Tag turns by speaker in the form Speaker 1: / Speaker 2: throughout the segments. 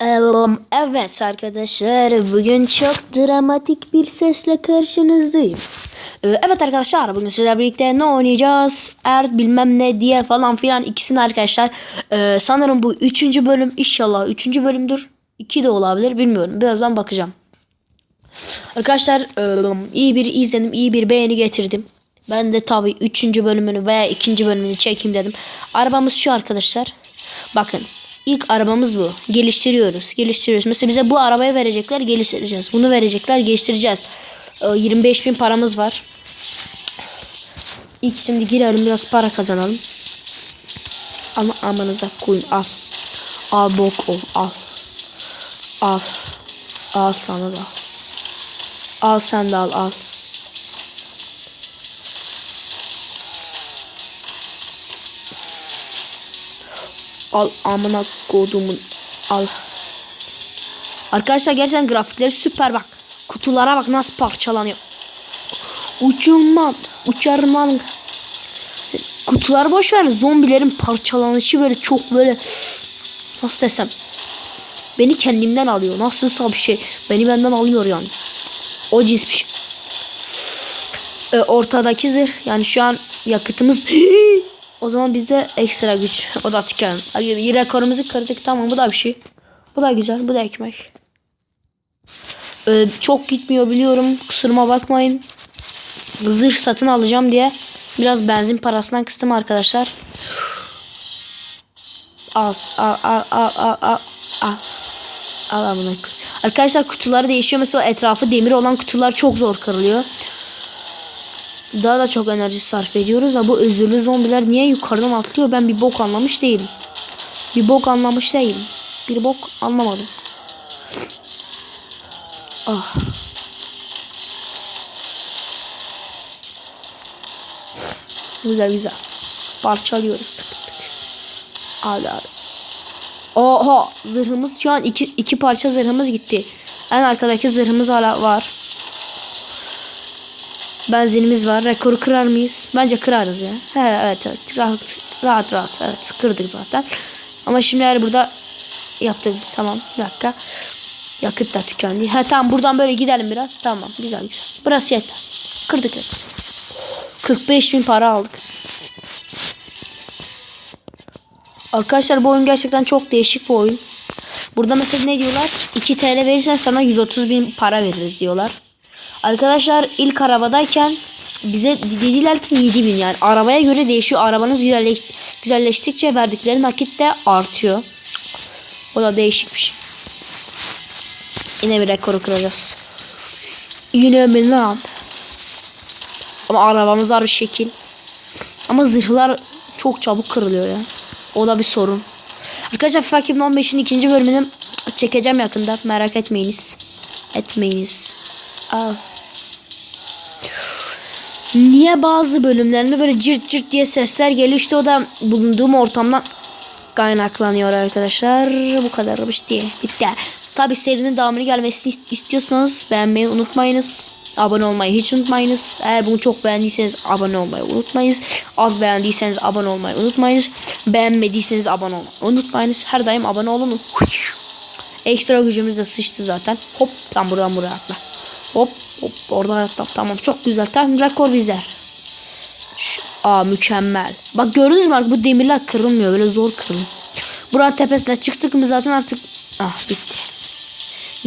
Speaker 1: Evet arkadaşlar bugün çok dramatik bir sesle karşınızdayım. Ee, Evet arkadaşlar bugün sizlerle birlikte ne oynayacağız? Er bilmem ne diye falan filan ikisini arkadaşlar. Ee, sanırım bu üçüncü bölüm inşallah üçüncü bölümdür. İki de olabilir bilmiyorum birazdan bakacağım. Arkadaşlar e, iyi bir izledim iyi bir beğeni getirdim. Ben de tabii üçüncü bölümünü veya ikinci bölümünü çekeyim dedim. Arabamız şu arkadaşlar. Bakın ilk arabamız bu. Geliştiriyoruz. Geliştiriyoruz. Mesela bize bu arabayı verecekler geliştireceğiz. Bunu verecekler geliştireceğiz. E, 25 bin paramız var. İlk şimdi girelim biraz para kazanalım. Ama amanıza koyun al. Al bok ol al. Al. Al sana da. Al sen de al al. Al amına kodumun al. Arkadaşlar gerçekten grafikleri süper bak. Kutulara bak nasıl parçalanıyor. Uçurmam, uçarmam. Kutular boş ver. Zombilerin parçalanışı böyle çok böyle nasıl desem beni kendimden alıyor. Nasılsa bir şey beni benden alıyor yani. O cins bir şey. Ee, ortadaki zırh yani şu an yakıtımız o zaman bizde ekstra güç. O da tüken. Rekorumuzu kırdık tamam bu da bir şey. Bu da güzel bu da ekmek. Ee, çok gitmiyor biliyorum kusuruma bakmayın. Zırh satın alacağım diye biraz benzin parasından kıstım arkadaşlar. Al al al al al al al. Al amına Arkadaşlar kutuları değişiyor. Mesela etrafı demir olan kutular çok zor kırılıyor. Daha da çok enerji sarf ediyoruz. Ha bu özürlü zombiler niye yukarıdan atlıyor? Ben bir bok anlamış değilim. Bir bok anlamış değilim. Bir bok anlamadım. Ah. Güzel güzel. Parçalıyoruz. Tık tık. Hadi hadi. Oha zırhımız şu an iki, iki parça zırhımız gitti. En arkadaki zırhımız hala var. Benzinimiz var. Rekoru kırar mıyız? Bence kırarız ya. He, evet evet. Rahat rahat rahat. Evet kırdık zaten. Ama şimdi eğer burada yaptık. Tamam bir dakika. Yakıt da tükendi. Ha tamam buradan böyle gidelim biraz. Tamam güzel güzel. Burası yeter. Kırdık evet. 45 bin para aldık. Arkadaşlar bu oyun gerçekten çok değişik bir oyun. Burada mesela ne diyorlar? 2 TL verirsen sana 130 bin para veririz diyorlar. Arkadaşlar ilk arabadayken bize dediler ki 7 bin yani arabaya göre değişiyor. Arabanız güzelleş, güzelleştikçe verdikleri nakit de artıyor. O da değişik bir şey. Yine bir rekoru kıracağız. Yine mi lan? Ama arabamız var bir şekil. Ama zırhlar çok çabuk kırılıyor ya. O da bir sorun. Arkadaşlar FIFA 2015'in ikinci bölümünü çekeceğim yakında. Merak etmeyiniz. Etmeyiniz. Al. Niye bazı bölümlerinde böyle cırt cırt diye sesler geliyor işte o da bulunduğum ortamdan kaynaklanıyor arkadaşlar. Bu kadarmış diye. Bitti. Tabi serinin devamını gelmesini ist- istiyorsanız beğenmeyi unutmayınız. Abone olmayı hiç unutmayınız. Eğer bunu çok beğendiyseniz abone olmayı unutmayınız. Az beğendiyseniz abone olmayı unutmayınız. Beğenmediyseniz abone olmayı unutmayınız. Her daim abone olun. Ekstra gücümüz de sıçtı zaten. Hop tam buradan buraya atla. Hop hop oradan atla. Tamam çok güzel. Tamam rekor bizler. Şu, aa mükemmel. Bak gördünüz mü bak bu demirler kırılmıyor. Böyle zor kırılıyor. Buranın tepesine çıktık mı zaten artık ah bitti.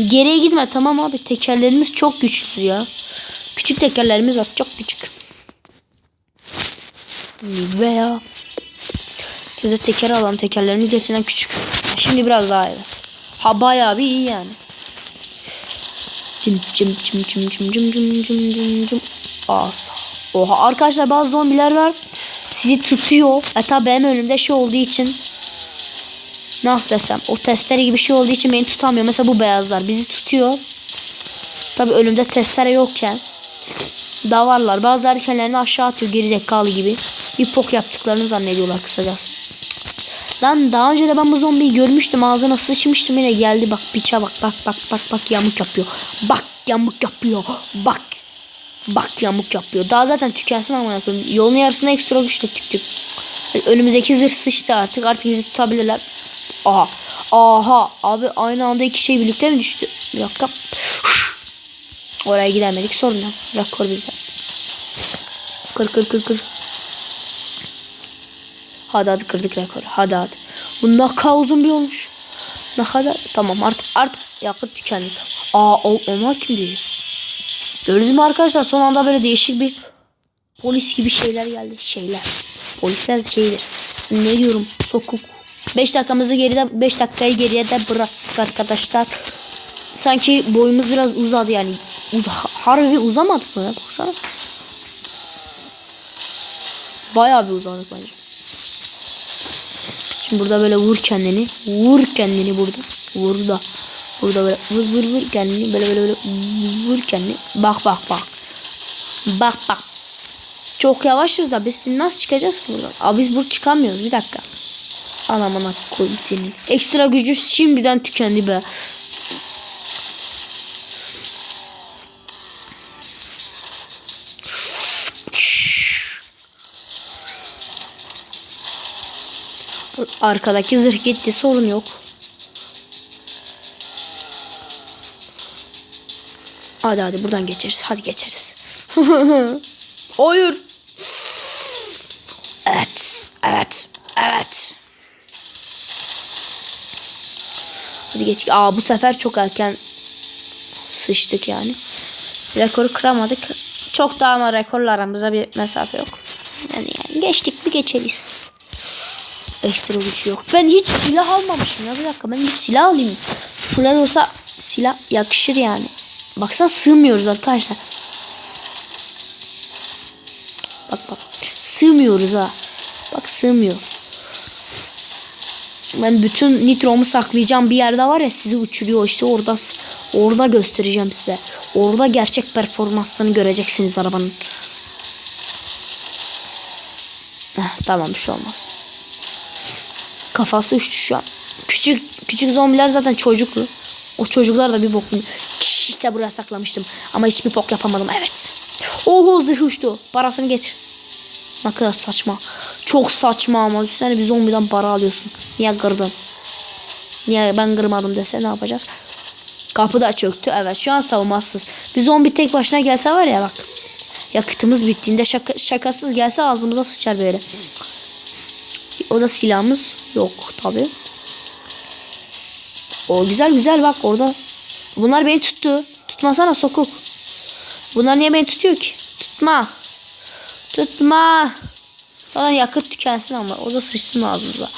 Speaker 1: Geriye gitme tamam abi. Tekerlerimiz çok güçlü ya. Küçük tekerlerimiz var. Çok küçük. Veya Keze teker alalım. Tekerlerimiz gerçekten küçük. Şimdi biraz daha iyiyiz. Ha bayağı bir iyi yani. Cım cım cım cım cım cım cım cım cım cım. As. Oha arkadaşlar bazı zombiler var. Sizi tutuyor. E tabi benim önümde şey olduğu için nasıl desem o testere gibi şey olduğu için beni tutamıyor. Mesela bu beyazlar bizi tutuyor. Tabi önümde testere yokken davarlar. Bazıları kendilerini aşağı atıyor gerizekalı gibi. Bir pok yaptıklarını zannediyorlar kısacası. Lan daha önce de ben bu zombiyi görmüştüm. Ağzına sıçmıştım yine geldi. Bak piça bak bak bak bak bak yamuk yapıyor. Bak yamuk yapıyor. Bak. Bak yamuk yapıyor. Daha zaten tükensin ama koyayım. Yolun yarısında ekstra güçle tüktük. Önümüzdeki zırh sıçtı artık. Artık bizi tutabilirler. Aha. Aha abi aynı anda iki şey birlikte mi düştü? Bir dakika. Oraya gidemedik sorun yok. Rekor bizde. Kır kır kır kır. Hadi hadi kırdık rekoru. Hadi hadi. Bu kadar uzun bir olmuş. Ne kadar? Tamam artık artık yakıt tükendi. Aa o, onlar kimdi? Gördünüz mü arkadaşlar son anda böyle değişik bir polis gibi şeyler geldi. Şeyler. Polisler şeydir. Ne diyorum? Sokuk. 5 dakikamızı geride 5 dakikayı geriye de bıraktık arkadaşlar. Sanki boyumuz biraz uzadı yani. Uza, harbi uzamadık mı baksana. Bayağı bir uzadık bence. Şimdi burada böyle vur kendini. Vur kendini burada. Vur da. Burada böyle vur vur vur kendini. Böyle böyle böyle vur kendini. Bak bak bak. Bak bak. Çok yavaşız da biz şimdi nasıl çıkacağız ki buradan? Abi biz burada çıkamıyoruz. Bir dakika. Anamına koyayım senin. Ekstra gücü şimdiden tükendi be. Arkadaki zırh gitti sorun yok. Hadi hadi buradan geçeriz. Hadi geçeriz. Hayır. Evet. Evet. Evet. Hadi geç. Aa bu sefer çok erken sıçtık yani. Rekoru kıramadık. Çok daha ama rekorla aramızda bir mesafe yok. Yani, yani geçtik bir geçeriz. Ekstra güç yok. Ben hiç silah almamışım ya. Bir dakika ben bir silah alayım. Falan olsa silah yakışır yani. Baksana sığmıyoruz arkadaşlar. Bak bak. Sığmıyoruz ha. Bak sığmıyoruz. Ben bütün nitromu saklayacağım bir yerde var ya sizi uçuruyor işte orada orada göstereceğim size. Orada gerçek performansını göreceksiniz arabanın. Heh, tamam bir şey olmaz. Kafası uçtu şu an. Küçük küçük zombiler zaten çocuklu. O çocuklar da bir bok. İşte buraya saklamıştım. Ama hiçbir bok yapamadım. Evet. Oho zırh uçtu. Parasını getir. Ne kadar saçma. Çok saçma ama. Sen bir zombiden para alıyorsun. Niye kırdın? Niye ben kırmadım dese ne yapacağız? Kapı da çöktü. Evet şu an savunmasız. Bir zombi tek başına gelse var ya bak. Yakıtımız bittiğinde şaka, şakasız gelse ağzımıza sıçar böyle. O da silahımız yok tabi. O güzel güzel bak orada. Bunlar beni tuttu. Tutmasana sokuk. Bunlar niye beni tutuyor ki? Tutma. Tutma. Falan yakıt tükensin ama o da sıçsın ağzımıza.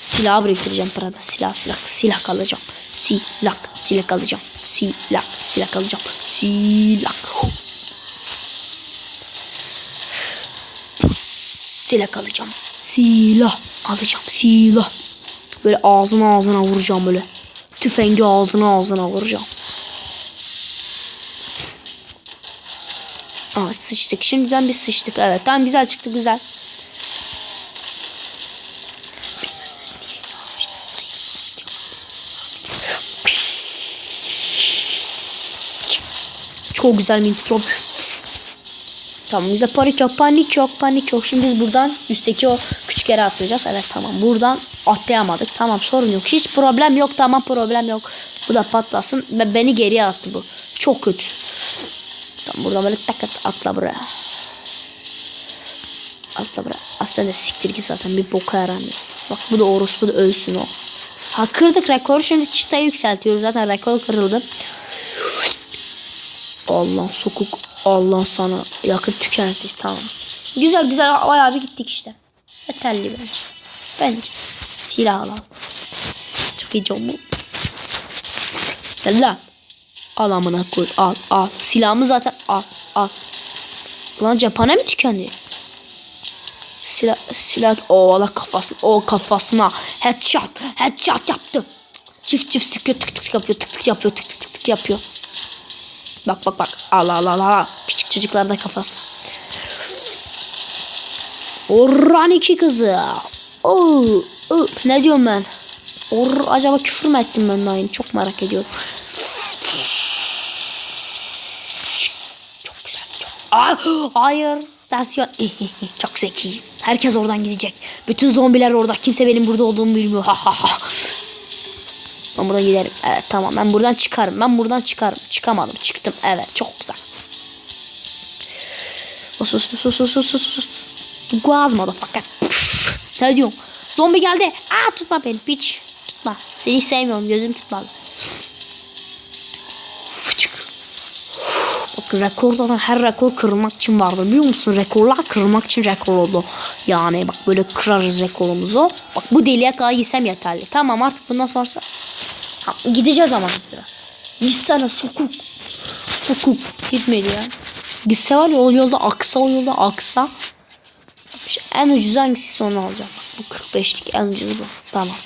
Speaker 1: Silah biriktireceğim parada. Silah silah silah alacağım. Silah silah alacağım. Silah silah alacağım. Silah. Silah alacağım. Silah alacağım. Silah. Böyle ağzına ağzına vuracağım böyle. Tüfengi ağzına ağzına vuracağım. Evet sıçtık. Şimdiden bir sıçtık. Evet tamam güzel çıktı güzel. Çok güzel bir intro. Tamam bize panik yok panik yok panik yok. Şimdi biz buradan üstteki o küçük yere atlayacağız. Evet tamam buradan atlayamadık. Tamam sorun yok. Hiç problem yok tamam problem yok. Bu da patlasın. Ve beni geriye attı bu. Çok kötü. Tamam buradan böyle tak atla buraya. Atla buraya. Aslında siktir git zaten bir boka yaramıyor. Bak bu da orospu da ölsün o. Ha kırdık rekoru şimdi çıtayı yükseltiyoruz. Zaten rekor kırıldı. Allah sokuk. Allah sana yakıt tükendi. Tamam. Güzel güzel bayağı bir gittik işte. Yeterli bence. Bence. Silah alalım. Çok iyi canım. Gel lan. Al amına koy. Al al. Silahımı zaten al al. Lan cephane mi tükendi? Silah silah o Allah kafasına o kafasına headshot headshot yaptı. Çift çift sıkıyor tık tık yapıyor tık tık yapıyor tık tık tık yapıyor. Bak bak bak. Al al al al. Küçük çocuklar da kafasına. Orhan iki kızı. Oo, oo. Ne diyorum ben? Or acaba küfür mü ettim ben yeni? Çok merak ediyorum. Çok güzel. Çok. Aa, hayır. istasyon. Çok zeki. Herkes oradan gidecek. Bütün zombiler orada. Kimse benim burada olduğumu bilmiyor. Ha ha ha. Ben buradan giderim. Evet tamam ben buradan çıkarım. Ben buradan çıkarım. Çıkamadım. Çıktım. Evet çok güzel. Sus sus sus sus sus sus sus. Guaz motherfucker. Ne diyorsun? Zombi geldi. Aa tutma beni piç. Tutma. Seni sevmiyorum. Gözüm tutmadı. Fıçık. Bak rekorda her rekor kırmak için vardı biliyor musun? Rekorlar kırmak için rekor oldu. Yani bak böyle kırarız rekorumuzu. Bak bu deliğe kadar gitsem yeterli. Tamam artık bundan sonrası. Ha, gideceğiz ama biz biraz. Gitsene sokuk. Sokuk. Gitmedi ya. Gitse var ya o yolda aksa o yolda aksa. En ucuz hangisi onu alacağım. Bu 45'lik en ucuz bu. Tamam.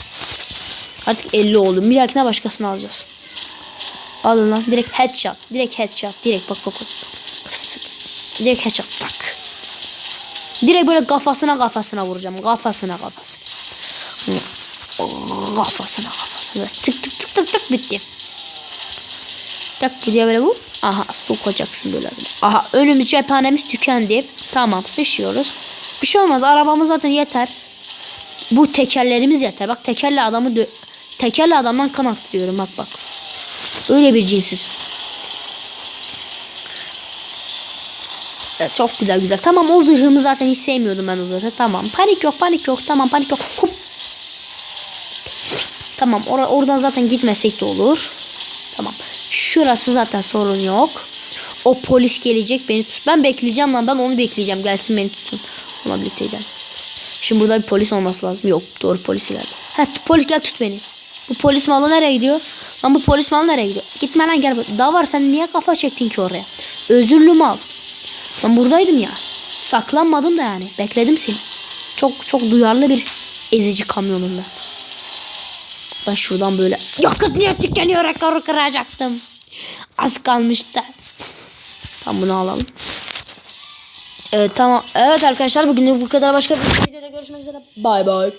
Speaker 1: Artık 50 oldu. Bir dahakine başkasını alacağız. Alın lan. Direkt headshot. Direkt headshot. Direkt bak bak bak. Sık. Direkt headshot bak. Direkt böyle kafasına kafasına vuracağım. Kafasına kafasına. Kafasına kafasına. Tık tık tık tık tık bitti. Tak buraya böyle bu. Aha sokacaksın böyle. Aha önümüz cephanemiz tükendi. Tamam sıçıyoruz. Bir şey olmaz arabamız zaten yeter. Bu tekerlerimiz yeter. Bak tekerle adamı dö tekerle adamdan kan attırıyorum bak bak. Öyle bir cinsiz. Evet, çok güzel güzel. Tamam o zırhımı zaten hiç sevmiyordum ben o zırhı. Tamam. Panik yok panik yok. Tamam panik yok. Hup. Tamam or oradan zaten gitmesek de olur. Tamam. Şurası zaten sorun yok. O polis gelecek beni tut. Ben bekleyeceğim lan ben onu bekleyeceğim. Gelsin beni tutsun. Onunla birlikte gidelim. Şimdi burada bir polis olması lazım. Yok doğru polis geldi. Heh polis gel tut beni. Bu polis malı nereye gidiyor? Lan bu polis malı nereye gidiyor? Gitme lan gel. Daha var sen niye kafa çektin ki oraya? Özürlü mal. Ben buradaydım ya. Saklanmadım da yani. Bekledim seni. Çok çok duyarlı bir ezici kamyonum ben. Ben şuradan böyle yakıt niye tükeniyor rekoru kıracaktım. Az kalmıştı. Tam bunu alalım. Evet tamam. Evet arkadaşlar bugün bu kadar başka bir videoda görüşmek üzere. Bay bay.